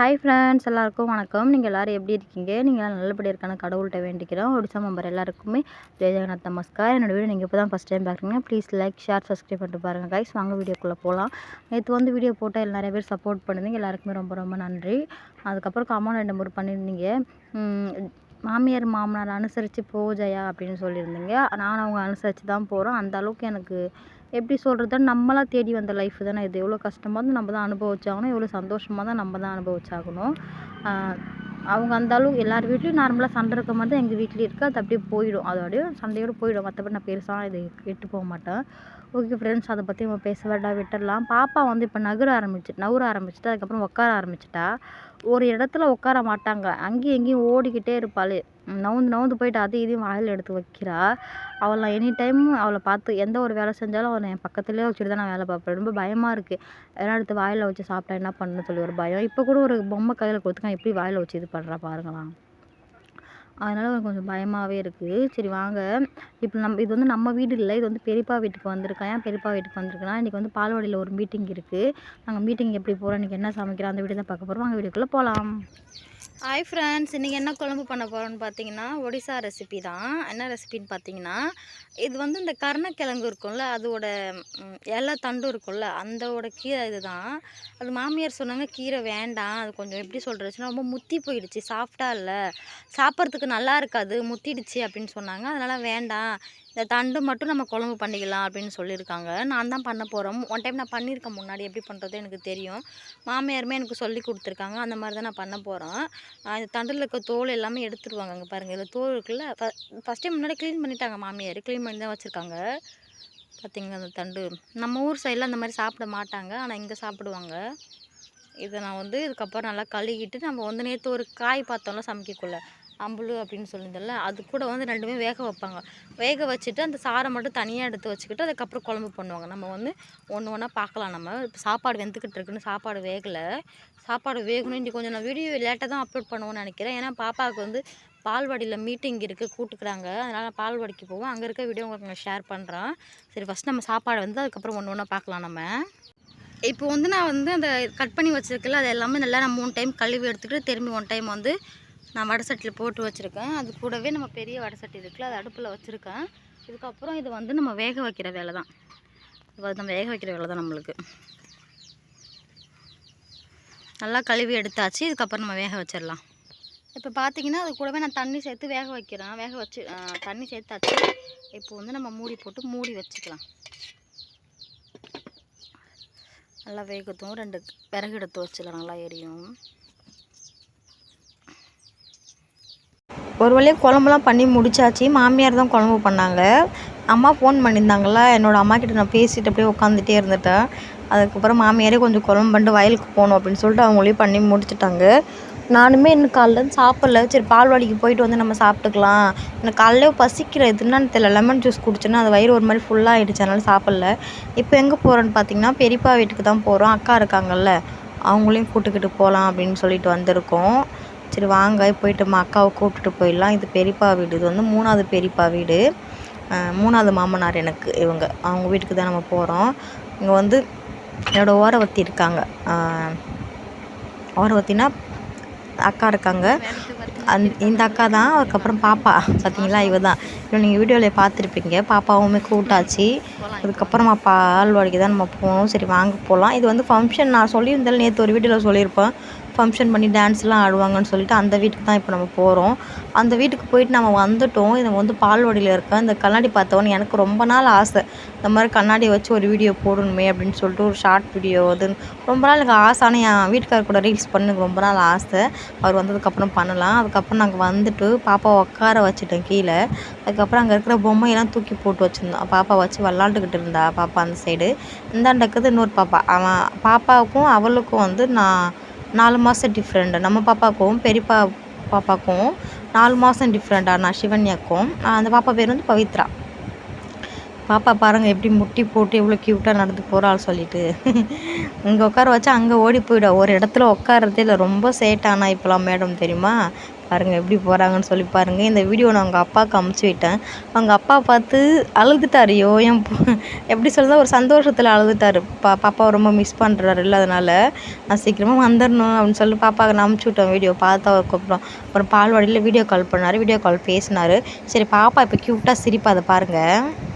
Hi friends எல்லாருக்கும் வணக்கம். நீங்கள் எல்லோரும் எப்படி இருக்கீங்க? நீங்கள் எல்லாம் நல்லபடியாக இருக்கான கடவுள்கிட்ட வேண்டிக்கிறோம். ஒடிசா மெம்பர் எல்லாருக்குமே ஜெய ஜெகநாத் நமஸ்கார். என்னோட வீடியோ நீங்கள் இப்போ தான் ஃபஸ்ட் டைம் பார்க்குறீங்க ப்ளீஸ் லைக் ஷேர் சப்ஸ்கிரைப் பண்ணிட்டு பாருங்கள் கைஸ் வாங்க வீடியோக்குள்ளே போகலாம் நேற்று வந்து வீடியோ போட்டால் நிறைய பேர் சப்போர்ட் பண்ணுறீங்க எல்லாருக்குமே ரொம்ப ரொம்ப நன்றி. அதுக்கப்புறம் காமன் ரெண்டு முறை பண்ணியிருந்தீங்க. மாமியார் மாமனார் அனுசரித்து போ ஜெயா அப்படின்னு சொல்லியிருந்தீங்க. நான் அவங்க அனுசரித்து தான் போகிறோம் அந்த அளவுக்கு எனக்கு எப்படி சொல்கிறது நம்மளாக தேடி வந்த லைஃப் தானே இது. எவ்வளோ கஷ்டமாக இருந்தால் நம்ம தான் அனுபவிச்சாகணும். எவ்வளோ சந்தோஷமாக தான் நம்ம தான் அனுபவிச்சாகணும். அவங்க அந்த அளவுக்கு எல்லார் வீட்லேயும் நார்மலாக சண்டை இருக்க மாதிரி தான் எங்கள் வீட்லேயும் இருக்குது அது அப்படியே போயிடும். அதோடய சண்டையோடு போயிடும். மற்றபடி நான் பெருசாக இது விட்டு போக மாட்டேன். ஓகே ஃப்ரெண்ட்ஸ் அதை பற்றி நம்ம பேச வேண்டாம் விட்டுடலாம். பாப்பா வந்து இப்போ நகர ஆரம்பிச்சு நகர ஆரம்பிச்சிட்டு அதுக்கப்புறம் உட்கார ஆரம்பிச்சிட்டா ஒரு இடத்துல உட்கார மாட்டாங்க. அங்கேயும் எங்கேயும் ஓடிக்கிட்டே இருப்பாள். நவுந்து நவுந்து போயிட்டு அது இதையும் வாயில் எடுத்து வைக்கிறா. அவளை எனி டைம் அவளை பார்த்து எந்த ஒரு வேலை செஞ்சாலும் அவளை என் பக்கத்துலேயே வச்சுட்டு தான் நான் வேலை பார்ப்பேன். ரொம்ப பயமாக இருக்குது ஏன்னா எடுத்து வாயில் வச்சு சாப்பிட்டா என்ன பண்ணணும்னு சொல்லி ஒரு பயம். இப்போ கூட ஒரு பொம்மை கையில் கொடுத்துருக்கேன் எப்படி வாயில் வச்சு இது பண்ணுறா பாருங்களாம் அதனால் எனக்கு கொஞ்சம் பயமாகவே இருக்குது சரி வாங்க. இப்போ நம்ம இது வந்து நம்ம வீடு இல்லை. இது வந்து பெரியப்பா வீட்டுக்கு வந்திருக்கேன் ஏன் பெரியப்பா வீட்டுக்கு வந்திருக்கேன்னா இன்றைக்கி வந்து பால்வாடியில் ஒரு மீட்டிங் இருக்குது நாங்கள் மீட்டிங் எப்படி போகிறோம் இன்றைக்கி என்ன சமைக்கிறோம்? அந்த வீடு தான் பார்க்க போகிறோம் வாங்க வீட்டுக்குள்ளே போகலாம் ஹாய் ஃப்ரெண்ட்ஸ் இன்றைக்கி என்ன குழம்பு பண்ண போகிறோன்னு பார்த்தீங்கன்னா ஒடிசா ரெசிபி தான். என்ன ரெசிபின்னு பார்த்தீங்கன்னா இது வந்து இந்த கருணக்கிழங்கு இருக்கும்ல அதோட எல்லா இலை தண்டு இருக்கும்ல அந்தோட கீரை இது தான் அது மாமியார் சொன்னாங்க கீரை வேண்டாம் அது கொஞ்சம் எப்படி சொல்கிறதுன்னா ரொம்ப முத்தி போயிடுச்சு சாஃப்டாக இல்லை. சாப்பிட்றதுக்கு நல்லா இருக்காது முத்திடுச்சு அப்படின்னு சொன்னாங்க. அதனால் வேண்டாம் இந்த தண்டு மட்டும் நம்ம குழம்பு பண்ணிக்கலாம் அப்படின்னு சொல்லியிருக்காங்க. நான் தான் பண்ண போகிறோம் ஒன் டைம் நான் பண்ணியிருக்கேன் முன்னாடி எப்படி பண்ணுறது எனக்கு தெரியும். மாமியாருமே எனக்கு சொல்லி கொடுத்துருக்காங்க. அந்த மாதிரி தான் நான் பண்ண போகிறேன் இந்த தண்டில் இருக்க தோல் எல்லாமே எடுத்துருவாங்க அங்கே பாருங்கள் இதில் தோல் இருக்குல்ல. ஃபஸ்ட் டைம் முன்னாடி க்ளீன் பண்ணிட்டாங்க மாமியார். க்ளீன் பண்ணி தான் வச்சுருக்காங்க. பார்த்திங்க அந்த தண்டு? நம்ம ஊர் சைடில் அந்த மாதிரி சாப்பிட மாட்டாங்க. ஆனால் இங்கே சாப்பிடுவாங்க. இதை நான் வந்து இதுக்கப்புறம் நல்லா கழுகிட்டு நம்ம வந்து நேற்று ஒரு காய் பார்த்தோம்ல சமைக்கக்குள்ளே. அம்புலு அப்படின்னு சொல்லியிருந்தேன்ல அது கூட வந்து ரெண்டுமே வேக வைப்பாங்க. வேக வச்சுட்டு அந்த சாரை மட்டும் தனியாக எடுத்து வச்சுக்கிட்டு அதுக்கப்புறம் குழம்பு பண்ணுவாங்க. நம்ம வந்து ஒன்று ஒன்றா பார்க்கலாம். நம்ம இப்போ சாப்பாடு வெந்துக்கிட்டு இருக்குன்னு சாப்பாடு வேகலை. சாப்பாடு வேகணும். இன்றைக்கி கொஞ்சம் நான் வீடியோ லேட்டாக தான் அப்லோட் பண்ணுவேன்னு நினைக்கிறேன். ஏன்னா பாப்பாவுக்கு வந்து பால்வாடியில் மீட்டிங் இருக்குது கூட்டுக்குறாங்க. அதனால் நான் பால்வாடிக்கு போவோம் அங்கே இருக்க வீடியோ உங்களுக்கு நான் ஷேர் பண்ணுறேன் சரி ஃபஸ்ட் நம்ம சாப்பாடு வந்து அதுக்கப்புறம் ஒன்று ஒன்றா பார்க்கலாம் நம்ம. இப்போ வந்து நான் வந்து அந்த கட் பண்ணி வச்சுருக்கல அது எல்லாமே நல்லா நான் மூணு டைம் கழுவி எடுத்துக்கிட்டு திரும்பி ஒன் டைம் வந்து நான் வடை சட்டியில் போட்டு வச்சுருக்கேன். அது கூடவே நம்ம பெரிய வடை சட்டி இருக்குல்ல அது அடுப்பில் வச்சுருக்கேன். இதுக்கப்புறம் இது வந்து நம்ம வேக வைக்கிற வேலை தான் இது நம்ம வேக வைக்கிற வேலை தான் நம்மளுக்கு. நல்லா கழுவி எடுத்தாச்சு. இதுக்கப்புறம் நம்ம வேக வச்சிடலாம். இப்போ பார்த்தீங்கன்னா அது கூடவே நான் தண்ணி சேர்த்து வேக வைக்கிறேன். வேக வச்சு தண்ணி சேர்த்தாச்சு. இப்போ வந்து நம்ம மூடி போட்டு மூடி வச்சுக்கலாம். நல்லா வேகத்தும் ரெண்டு விறகு எடுத்து வச்சுக்கலாம். நல்லா எரியும். ஒரு வழியாக குழம்புலாம் பண்ணி முடிச்சாச்சு. மாமியார் தான் குழம்பு பண்ணாங்க. அம்மா ஃபோன் பண்ணியிருந்தாங்களா? என்னோடய அம்மா கிட்ட நான் பேசிட்டு அப்படியே உட்காந்துட்டே இருந்துட்டேன். அதுக்கப்புறம் மாமியாரே கொஞ்சம் குழம்பு பண்ணிட்டு வயலுக்கு போகணும் அப்படின்னு சொல்லிட்டு அவங்களே பண்ணி முடிச்சிட்டாங்க. நானுமே இன்னும் காலைல சாப்பிடல. சரி பால்வாடிக்கு போயிட்டு வந்து நம்ம சாப்பிட்டுக்கலாம். எனக்கு காலையிலே பசிக்கிற இது என்னன்னு தெரியல. லெமன் ஜூஸ் குடிச்சேன்னா அது வயிறு ஒரு மாதிரி ஃபுல்லாக ஆகிடுச்சு அதனால் சாப்பிடல. இப்போ எங்கே போகிறோன்னு பார்த்தீங்கன்னா பெரியப்பா வீட்டுக்கு தான் போகிறோம் அக்கா இருக்காங்கல்ல அவங்களையும் கூட்டுக்கிட்டு போகலாம் அப்படின்னு சொல்லிட்டு வந்திருக்கோம். சரி வாங்க போயிட்டு நம்ம அக்காவை கூப்பிட்டுட்டு போயிடலாம். இது பெரியப்பா வீடு. இது வந்து மூணாவது பெரியப்பா வீடு. மூணாவது மாமனார் எனக்கு இவங்க. அவங்க வீட்டுக்கு தான் நம்ம போகிறோம் இங்கே வந்து என்னோடய ஓரவத்தி இருக்காங்க. ஓரவத்தின்னா ஓரவத்தினா அக்கா இருக்காங்க. அந் இந்த அக்கா தான் அதுக்கப்புறம் பாப்பா. பார்த்தீங்களா இவ தான். இவன் நீங்கள் வீடியோவில் பார்த்துருப்பீங்க பாப்பாவுமே கூட்டாச்சு அதுக்கப்புறமா பால்வாடிக்கு தான் நம்ம போகணும். சரி வாங்க போகலாம் இது வந்து ஃபங்க்ஷன் நான் சொல்லியிருந்தேன் நேற்று ஒரு வீடியோவில் சொல்லியிருப்பேன் ஃபங்க்ஷன் பண்ணி டான்ஸ்லாம் ஆடுவாங்கன்னு சொல்லிட்டு அந்த வீட்டுக்கு தான் இப்போ நம்ம போகிறோம் அந்த வீட்டுக்கு போயிட்டு நம்ம வந்துட்டோம். இது வந்து பால்வாடியில் இருக்க இந்த கண்ணாடி பார்த்தோன்னு எனக்கு ரொம்ப நாள் ஆசை. இந்த மாதிரி கண்ணாடி வச்சு ஒரு வீடியோ போடணுமே அப்படின்னு சொல்லிட்டு ஒரு ஷார்ட் வீடியோ அது. ரொம்ப நாள் எனக்கு ஆசை. ஆனால் என் வீட்டுக்காரர் கூட ரீல்ஸ் பண்ண எனக்கு ரொம்ப நாள் ஆசை. அவர் வந்ததுக்கப்புறம் பண்ணலாம். அதுக்கப்புறம் நாங்கள் வந்துட்டு பாப்பா உட்கார வச்சுட்டோம் கீழே. அதுக்கப்புறம் அங்கே இருக்கிற பொம்மையெல்லாம் தூக்கி போட்டு வச்சுருந்தோம். பாப்பா வச்சு விளாண்டுக்கிட்டு இருந்தா பாப்பா அந்த சைடு இந்தாண்டக்குது இன்னொரு பாப்பா. அவன் பாப்பாவுக்கும் அவளுக்கும் வந்து நான் நாலு மாதம் டிஃப்ரெண்ட் நம்ம பாப்பாவுக்கும் பெரியப்பா பாப்பாவுக்கும் நாலு மாதம் டிஃப்ரெண்ட் ஆனால் சிவன்யாக்கும். அந்த பாப்பா பேர் வந்து பவித்ரா. பாப்பா பாருங்கள் எப்படி முட்டி போட்டு எவ்வளோ க்யூட்டாக நடந்து போகிறாள் சொல்லிட்டு. இங்கே உட்கார வச்சா அங்கே ஓடி போயிடும் ஒரு இடத்துல உட்காரதே இல்லை ரொம்ப சேட்டானா இப்போலாம் மேடம் தெரியுமா? பாருங்கள் எப்படி போகிறாங்கன்னு சொல்லி பாருங்கள் இந்த வீடியோ நான் அவங்க அப்பாவுக்கு அமுச்சு விட்டேன். அவங்க அப்பா பார்த்து அழுதுட்டார். ஐயோ என் எப்படி சொல்லுறது ஒரு சந்தோஷத்தில் அழுதுட்டார். பா பாப்பாவை ரொம்ப மிஸ் பண்ணுறாரு இல்லை அதனால் நான் சீக்கிரமாக வந்துடணும் அப்படின்னு சொல்லி பாப்பாவுக்கு நான் அமுச்சு விட்டேன் வீடியோ பார்த்தா அதுக்கப்புறம் அப்புறம் பால்வாடியில் வீடியோ கால் பண்ணார். வீடியோ கால் பேசினார். சரி பாப்பா இப்போ க்யூட்டாக சிரிப்பா அதை பாருங்கள்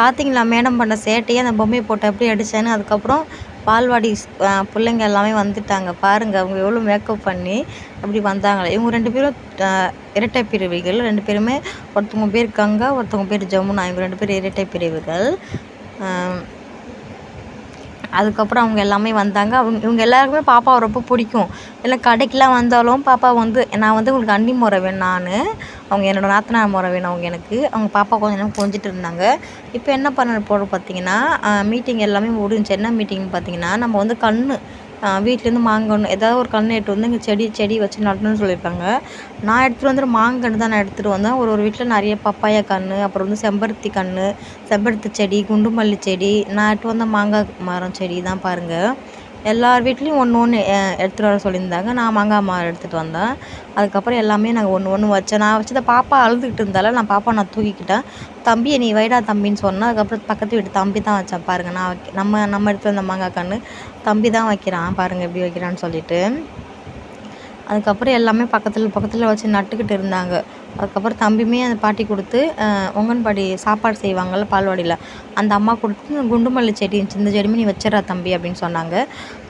பார்த்தீங்களா? மேடம் பண்ண சேட்டையை அந்த பொம்மையை போட்டு எப்படி அடித்தேன்னு அதுக்கப்புறம் பால்வாடி பிள்ளைங்க எல்லாமே வந்துட்டாங்க. பாருங்கள் அவங்க எவ்வளோ மேக்கப் பண்ணி அப்படி வந்தாங்களே. இவங்க ரெண்டு பேரும் இரட்டை பிரிவுகள். ரெண்டு பேருமே ஒருத்தவங்க பேர் கங்கா ஒருத்தவங்க பேர் ஜமுனா. இவங்க ரெண்டு பேரும் இரட்டை பிரிவுகள். அதுக்கப்புறம் அவங்க எல்லாமே வந்தாங்க. அவங்க இவங்க எல்லாருக்குமே பாப்பாவை ரொம்ப பிடிக்கும். இல்லை கடைக்கெலாம் வந்தாலும் பாப்பா வந்து நான் வந்து உங்களுக்கு அண்ணி முறை வேணும் நான். அவங்க என்னோட நாத்தனார் முறை வேணும் அவங்க எனக்கு. அவங்க பாப்பா கொஞ்ச நேரம் கொஞ்சிட்டு இருந்தாங்க. இப்போ என்ன பண்ண போகிறோம் பார்த்தீங்கன்னா மீட்டிங் எல்லாமே முடிஞ்சு என்ன மீட்டிங் பார்த்தீங்கன்னா நம்ம வந்து கண் வீட்டிலேருந்து மாங்கன்று ஏதாவது ஒரு கன்று எடுத்து வந்து இங்கே செடி செடி வச்சு நடணும்னு சொல்லியிருக்காங்க. நான் எடுத்துகிட்டு வந்துட்டு மாங்கன்று தான் நான் எடுத்துகிட்டு வந்தேன். ஒரு ஒரு வீட்டில் நிறைய பப்பாயா கன்று அப்புறம் வந்து செம்பருத்தி கன்று செம்பருத்தி செடி குண்டுமல்லி செடி. நான் எடுத்துகிட்டு வந்த மாங்காய் மரம் செடி தான் பாருங்கள் எல்லார் வீட்லேயும் ஒன்று ஒன்று எடுத்துகிட்டு வர சொல்லியிருந்தாங்க. நான் மாங்காய் மரம் எடுத்துகிட்டு வந்தேன். அதுக்கப்புறம் எல்லாமே நாங்கள் ஒன்று ஒன்று வச்சேன் நான் வச்சத பாப்பா அழுதுகிட்டு இருந்தால நான் பாப்பா நான் தூக்கிக்கிட்டேன். தம்பியை நீ வைடா தம்பின்னு சொன்னேன் அதுக்கப்புறம் பக்கத்து வீட்டு தம்பி தான் வச்சேன் பாருங்கள் நான் வைக்க நம்ம நம்ம எடுத்து வந்த மாங்காய் கன்று தம்பி தான் வைக்கிறான் பாருங்கள் எப்படி வைக்கிறான்னு சொல்லிட்டு. அதுக்கப்புறம் எல்லாமே பக்கத்தில் பக்கத்தில் வச்சு நட்டுக்கிட்டு இருந்தாங்க. அதுக்கப்புறம் தம்பியுமே அந்த பாட்டி கொடுத்து ஒங்கன்பாடி சாப்பாடு செய்வாங்கள்ல பால்வாடியில். அந்த அம்மா கொடுத்து குண்டுமல்லி செடி இருந்துச்சு இந்த செடியுமே நீ வச்சிடறா தம்பி அப்படின்னு சொன்னாங்க.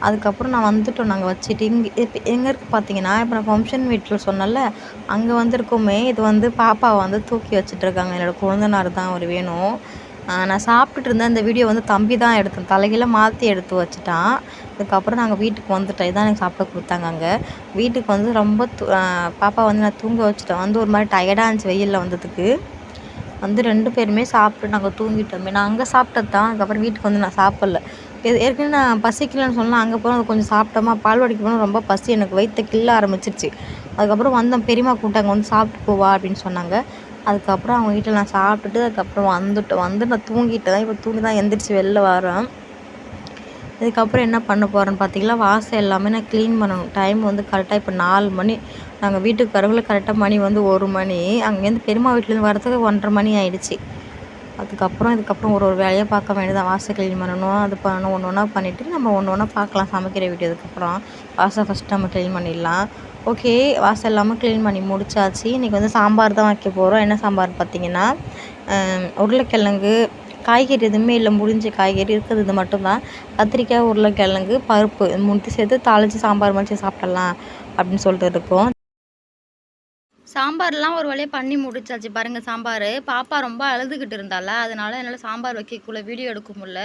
அதுக்கப்புறம் நான் வந்துட்டோம் நாங்கள் வச்சுட்டு இங்கே இப்போ எங்கே இருக்குது பார்த்தீங்கன்னா இப்போ நான் ஃபங்க்ஷன் வீட்டில் சொன்னேன்ல அங்கே வந்திருக்கோமே இது வந்து பாப்பாவை வந்து தூக்கி வச்சுட்டு இருக்காங்க. என்னோட குழந்தனார் தான் அவர் வேணும். நான் சாப்பிட்டுட்டு இருந்தேன் இந்த வீடியோ வந்து தம்பி தான் எடுத்தேன். தலைகீழ மாற்றி எடுத்து வச்சுட்டான். அதுக்கப்புறம் நாங்கள் வீட்டுக்கு வந்துட்டோம். இதான் எனக்கு சாப்பிட கொடுத்தாங்க அங்கே. வீட்டுக்கு வந்து ரொம்ப தூ- பாப்பா வந்து நான் தூங்க வச்சுட்டேன் வந்து ஒரு மாதிரி டயர்டாக இருந்துச்சு வெயிலில் வந்ததுக்கு. வந்து ரெண்டு பேருமே சாப்பிட்டு நாங்கள் தூங்கிட்டோமே. நான் அங்கே சாப்பிட்டது தான். அதுக்கப்புறம் வீட்டுக்கு வந்து நான் சாப்பிடல. ஏற்கனவே நான் பசிக்கலன்னு சொன்னால் அங்கே போனால் கொஞ்சம் சாப்பிட்டோமா? பால் வடிக்க போனால் ரொம்ப பசி. எனக்கு வயிற்று கிள்ள ஆரம்பிச்சிருச்சு. அதுக்கப்புறம் வந்தோம். பெரியம்மா கூப்பிட்டாங்க. வந்து சாப்பிட்டு போவா அப்படின்னு சொன்னாங்க. அதுக்கப்புறம் அவங்க வீட்டில் நான் சாப்பிட்டுட்டு அதுக்கப்புறம் வந்துட்டோம் வந்து நான் தூங்கிட்டேன் இப்போ தூங்கி தான் எந்திரிச்சு வெளில வரேன். இதுக்கப்புறம் என்ன பண்ண போகிறேன்னு பார்த்தீங்களா? வாசல் எல்லாமே நான் க்ளீன் பண்ணணும். டைம் வந்து கரெக்டாக இப்போ நாலு மணி நாங்கள் வீட்டுக்கு வரக்குள்ள கரெக்டாக மணி வந்து ஒரு மணி. அங்கேருந்து பெருமா வீட்டிலேருந்து வரதுக்கு ஒன்றரை மணி ஆயிடுச்சு. அதுக்கப்புறம் இதுக்கப்புறம் ஒரு ஒரு வேலையாக பார்க்க வேண்டியதான் வாசல் க்ளீன் பண்ணணும் அது பண்ணணும் ஒன்று ஒன்றா பண்ணிவிட்டு நம்ம ஒன்று ஒன்றா பார்க்கலாம். சமைக்கிற வீடியோ வாசல் ஃபஸ்ட்டு நம்ம க்ளீன் பண்ணிடலாம். ஓகே வாசல் எல்லாமே க்ளீன் பண்ணி முடிச்சாச்சு. இன்றைக்கி வந்து சாம்பார் தான் வைக்க போகிறோம் என்ன சாம்பார் பார்த்தீங்கன்னா உருளைக்கிழங்கு. காய்கறி எதுவுமே இல்லை. முடிஞ்ச காய்கறி இருக்கிறது இது மட்டும்தான். கத்திரிக்காய் உருளைக்கிழங்கு பருப்பு. இது மூணுத்தையும் சேர்த்து தாளித்து சாம்பார் மாதிரி சாப்பிடலாம் அப்படின்னு சொல்லிட்டு இருக்கோம். சாம்பார்லாம் ஒரு வழியாக பண்ணி முடிச்சாச்சு. பாருங்கள் சாம்பார். பாப்பா ரொம்ப அழுதுகிட்டு இருந்தால அதனால என்னால் சாம்பார் வைக்கக்குள்ள வீடியோ எடுக்க முடியல.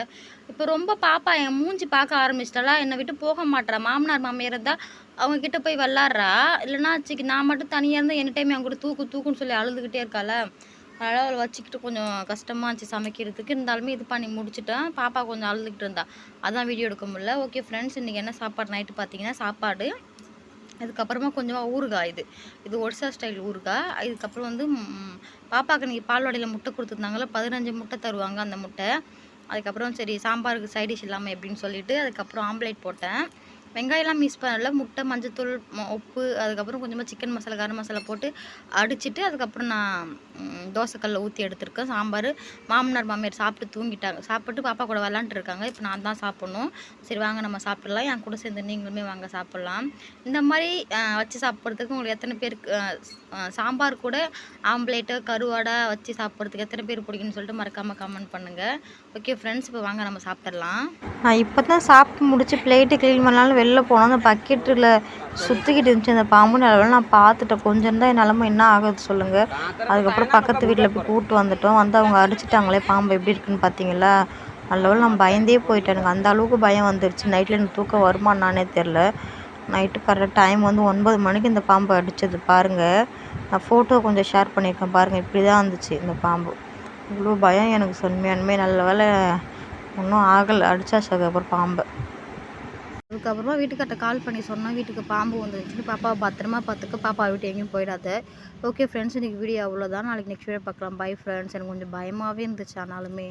இப்போ ரொம்ப பாப்பா என் மூஞ்சி பார்க்க ஆரம்பிச்சிட்டாலா என்னை விட்டு போக மாட்டேறா மாமனார் மாமியார் இருந்தால் அவங்க கிட்ட போய் விளாட்றா? இல்லைனா வச்சுக்கி நான் மட்டும் தனியாக இருந்தால் எனி டைம் அவங்க கூட தூக்கு தூக்குன்னு சொல்லி அழுதுகிட்டே இருக்கால அதனால் அவளை வச்சுக்கிட்டு கொஞ்சம் கஷ்டமாக இருந்துச்சு சமைக்கிறதுக்கு. இருந்தாலுமே இது பண்ணி முடிச்சுட்டேன். பாப்பா கொஞ்சம் அழுதுகிட்டு இருந்தா. அதான் வீடியோ எடுக்க முடியல. ஓகே ஃப்ரெண்ட்ஸ் இன்றைக்கி என்ன சாப்பாடு? நைட்டு பார்த்தீங்கன்னா சாப்பாடு. அதுக்கப்புறமா கொஞ்சமாக ஊறுகாய் இது. இது ஒடிசா ஸ்டைல் ஊறுகாய். இதுக்கப்புறம் வந்து பாப்பாவுக்கு பாப்பாக்கு நீங்கள் பால்வாடியில் முட்டை கொடுத்துருந்தாங்களே பதினஞ்சு முட்டை தருவாங்க அந்த முட்டை. அதுக்கப்புறம் சரி சாம்பாருக்கு சைடிஷ் இல்லாமல் எப்படின்னு சொல்லிவிட்டு அதுக்கப்புறம் ஆம்லேட் போட்டேன். வெங்காயம்லாம் மிக்ஸ் பண்ணல. முட்டை மஞ்சத்தூள் உப்பு அதுக்கப்புறம் கொஞ்சமாக சிக்கன் மசாலா கரம் மசாலா போட்டு அடிச்சுட்டு அதுக்கப்புறம் நான் தோசைக்கல்லில் தோசைக்கல்ல ஊற்றி எடுத்திருக்கேன். சாம்பார். மாமனார் மாமியார் சாப்பிட்டு தூங்கிட்டாங்க. சாப்பிட்டு பாப்பா கூட விளாண்டுட்டு இருக்காங்க. இப்போ நான் தான் சாப்பிட்ணும். சரி வாங்க நம்ம சாப்பிடலாம். என் கூட சேர்ந்து நீங்களுமே வாங்க சாப்பிட்லாம். இந்த மாதிரி வச்சு சாப்பிட்றதுக்கு உங்களுக்கு எத்தனை பேருக்கு சாம்பார் கூட ஆம்லேட்டு கருவாடை வச்சு சாப்பிட்றதுக்கு எத்தனை பேர் பிடிக்குன்னு சொல்லிட்டு மறக்காமல் கமெண்ட் பண்ணுங்கள் ஓகே ஃப்ரெண்ட்ஸ் இப்போ வாங்க நம்ம சாப்பிட்றலாம் நான் இப்போ தான் சாப்பிட்டு முடிச்சு பிளேட்டு க்ளீன் பண்ணாலும் வெளில போனோம். அந்த பக்கெட்டில் சுற்றிக்கிட்டு இருந்துச்சு. அந்த பாம்பு நிலவில் நான் பார்த்துட்டேன். கொஞ்சம் தான் என் நிலமை என்ன ஆகுது சொல்லுங்கள் அதுக்கப்புறம் பக்கத்து வீட்டில் போய் கூப்பிட்டு வந்துட்டோம். வந்து அவங்க அடிச்சிட்டாங்களே பாம்பு எப்படி இருக்குன்னு பார்த்தீங்களா நல்லவள் நான் பயந்தே போயிட்டேன் எனக்கு அந்த அளவுக்கு பயம் வந்துருச்சு. நைட்டில் எனக்கு தூக்கம் வருமா நானே தெரில நைட்டு கரெக்டாக டைம் வந்து ஒன்பது மணிக்கு இந்த பாம்பு அடித்தது பாருங்கள் நான் ஃபோட்டோ கொஞ்சம் ஷேர் பண்ணியிருக்கேன். பாருங்கள் இப்படி தான் இருந்துச்சு இந்த பாம்பு. இவ்வளோ பயம் எனக்கு சொன்மையானுமே நல்ல வேலை ஒன்றும் ஆகலை. அடிச்சாச்சு அதுக்கப்புறம் பாம்பை. அதுக்கப்புறமா வீட்டுக்கிட்ட கால் பண்ணி சொன்னால் வீட்டுக்கு பாம்பு வந்துருச்சுன்னு பாப்பாவை பத்திரமா பார்த்துக்க பாப்பா விட்டு எங்கேயும் போயிடாத. ஓகே ஃப்ரெண்ட்ஸ் இன்றைக்கி வீடியோ அவ்வளோதான் நாளைக்கு நெக்ஸ்ட் வீடியோ பார்க்கலாம். பை ஃப்ரெண்ட்ஸ் எனக்கு கொஞ்சம் பயமாகவே இருந்துச்சு ஆனாலுமே.